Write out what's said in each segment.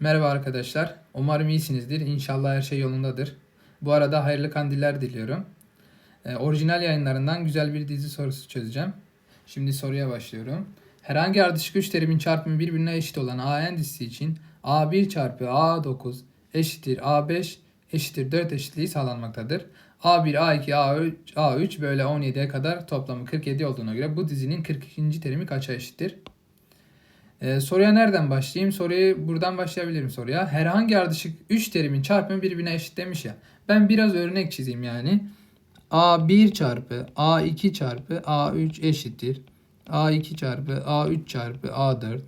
Merhaba arkadaşlar. Umarım iyisinizdir. İnşallah her şey yolundadır. Bu arada hayırlı kandiller diliyorum. Ee, orijinal yayınlarından güzel bir dizi sorusu çözeceğim. Şimdi soruya başlıyorum. Herhangi ardışık üç terimin çarpımı birbirine eşit olan AN dizisi için A1 çarpı A9 eşittir A5 eşittir 4 eşitliği sağlanmaktadır. A1, A2, A3, A3 böyle 17'ye kadar toplamı 47 olduğuna göre bu dizinin 42. terimi kaça eşittir? Ee, soruya nereden başlayayım? Soruyu buradan başlayabilirim soruya. Herhangi ardışık 3 terimin çarpımı birbirine eşit demiş ya. Ben biraz örnek çizeyim yani. A1 çarpı A2 çarpı A3 eşittir. A2 çarpı A3 çarpı A4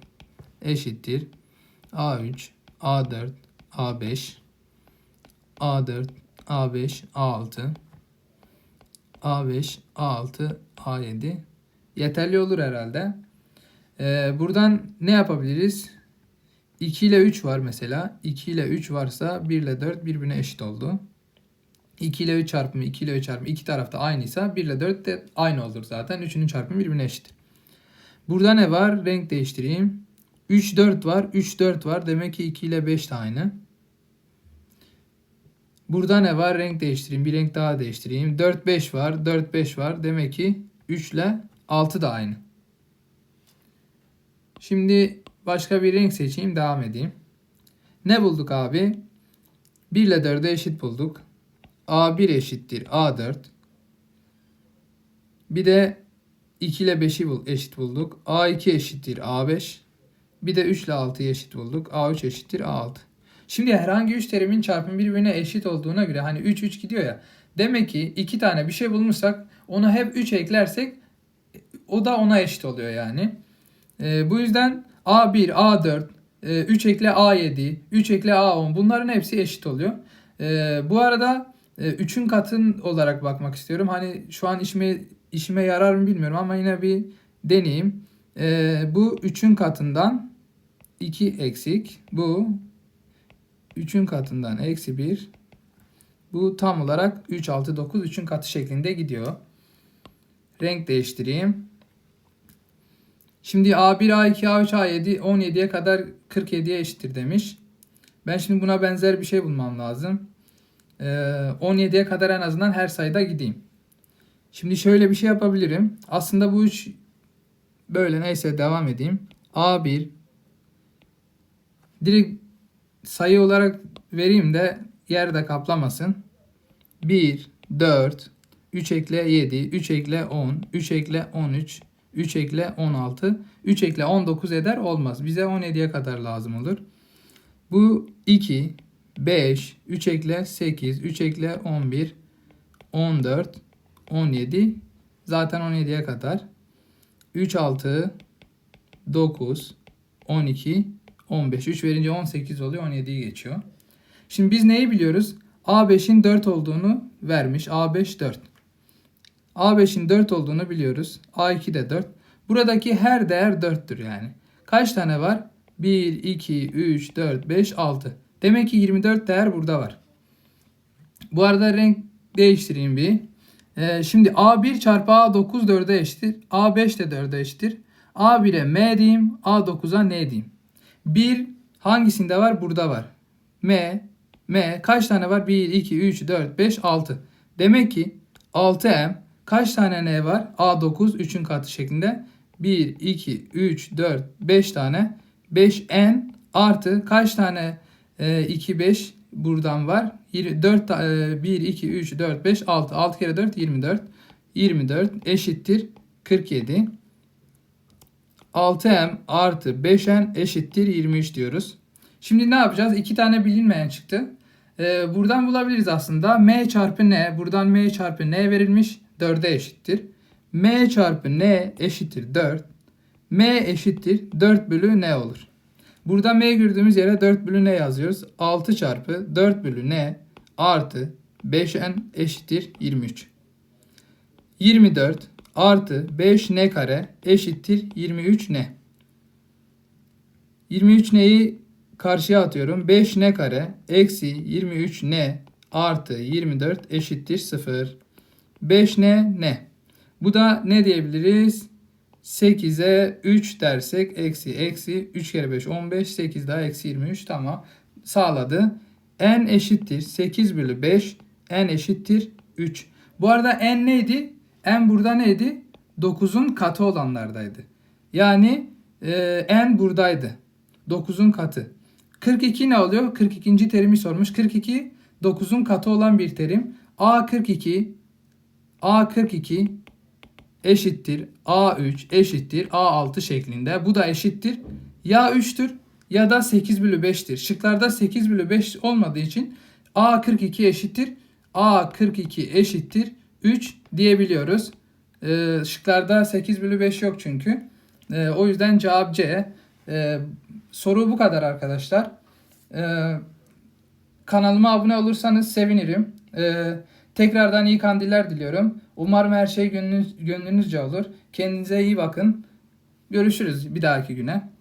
eşittir. A3, A4, A5, A4, A5, A6, A5, A6, A7. Yeterli olur herhalde. Ee, buradan ne yapabiliriz? 2 ile 3 var mesela. 2 ile 3 varsa 1 ile 4 birbirine eşit oldu. 2 ile 3 çarpımı 2 ile 3 çarpımı iki tarafta aynıysa 1 ile 4 de aynı olur zaten. 3'ünün çarpımı birbirine eşit. Burada ne var? Renk değiştireyim. 3 4 var. 3 4 var. Demek ki 2 ile 5 de aynı. Burada ne var? Renk değiştireyim. Bir renk daha değiştireyim. 4 5 var. 4 5 var. Demek ki 3 ile 6 da aynı. Şimdi başka bir renk seçeyim. Devam edeyim. Ne bulduk abi? 1 ile 4'e eşit bulduk. A1 eşittir A4. Bir de 2 ile 5'i bul eşit bulduk. A2 eşittir A5. Bir de 3 ile 6'yı eşit bulduk. A3 eşittir A6. Şimdi herhangi 3 terimin çarpımı birbirine eşit olduğuna göre hani 3 3 gidiyor ya. Demek ki 2 tane bir şey bulmuşsak ona hep 3 eklersek o da ona eşit oluyor yani. Ee, bu yüzden A1, A4, e, 3 ekle A7, 3 ekle A10 bunların hepsi eşit oluyor. Ee, bu arada 3'ün katın olarak bakmak istiyorum. Hani şu an işime işime yarar mı bilmiyorum ama yine bir deneyeyim. Ee, bu 3'ün katından 2 eksik. Bu 3'ün katından eksi 1. Bu tam olarak 3, 6, 9 3'ün katı şeklinde gidiyor. Renk değiştireyim. Şimdi A1, A2, A3, A7 17'ye kadar 47'ye eşittir demiş. Ben şimdi buna benzer bir şey bulmam lazım. Ee, 17'ye kadar en azından her sayıda gideyim. Şimdi şöyle bir şey yapabilirim. Aslında bu üç böyle neyse devam edeyim. A1 direkt sayı olarak vereyim de yerde kaplamasın. 1, 4, 3 ekle 7, 3 ekle 10, 3 ekle 13, 3 ekle 16, 3 ekle 19 eder olmaz. Bize 17'ye kadar lazım olur. Bu 2, 5, 3 ekle 8, 3 ekle 11, 14, 17. Zaten 17'ye kadar. 3, 6, 9, 12, 15. 3 verince 18 oluyor. 17'yi geçiyor. Şimdi biz neyi biliyoruz? A5'in 4 olduğunu vermiş. A5 4. A5'in 4 olduğunu biliyoruz. A2 de 4. Buradaki her değer 4'tür yani. Kaç tane var? 1, 2, 3, 4, 5, 6. Demek ki 24 değer burada var. Bu arada renk değiştireyim bir. Ee, şimdi A1 çarpı A9 4'e eşittir. A5 de 4'e eşittir. A1'e M diyeyim. A9'a N diyeyim. 1 hangisinde var? Burada var. M. M kaç tane var? 1, 2, 3, 4, 5, 6. Demek ki 6M kaç tane N var? A9 3'ün katı şeklinde. 1, 2, 3, 4, 5 tane. 5N artı kaç tane e, 2, 5 buradan var? 4, e, 1, 2, 3, 4, 5, 6. 6 kere 4 24. 24 eşittir 47. 6m artı 5n eşittir 23 diyoruz. Şimdi ne yapacağız? İki tane bilinmeyen çıktı. Ee, buradan bulabiliriz aslında. m çarpı n. Buradan m çarpı n verilmiş. 4'e eşittir. m çarpı n eşittir 4. m eşittir 4 bölü n olur. Burada m gördüğümüz yere 4 bölü n yazıyoruz. 6 çarpı 4 bölü n artı 5n eşittir 23. 24 artı 5 n kare eşittir 23 n. 23 n'yi karşıya atıyorum. 5 n kare eksi 23 n artı 24 eşittir 0. 5 n ne? Bu da ne diyebiliriz? 8'e 3 dersek eksi eksi 3 kere 5 15 8 daha eksi 23 tamam sağladı. n eşittir 8 bölü 5 n eşittir 3. Bu arada n neydi? n burada neydi? 9'un katı olanlardaydı. Yani e, n buradaydı. 9'un katı. 42 ne oluyor? 42. terimi sormuş. 42 9'un katı olan bir terim. A 42 A 42 eşittir A3 eşittir A6 şeklinde. Bu da eşittir ya 3'tür ya da 8 bölü 5'tir. Şıklarda 8 bölü 5 olmadığı için A42 eşittir A42 eşittir 3 diyebiliyoruz. Ee, şıklarda 8 bölü 5 yok çünkü. Ee, o yüzden cevap C. Ee, soru bu kadar arkadaşlar. Ee, kanalıma abone olursanız sevinirim. Ee, tekrardan iyi kandiller diliyorum. Umarım her şey gönlünüz, gönlünüzce olur. Kendinize iyi bakın. Görüşürüz bir dahaki güne.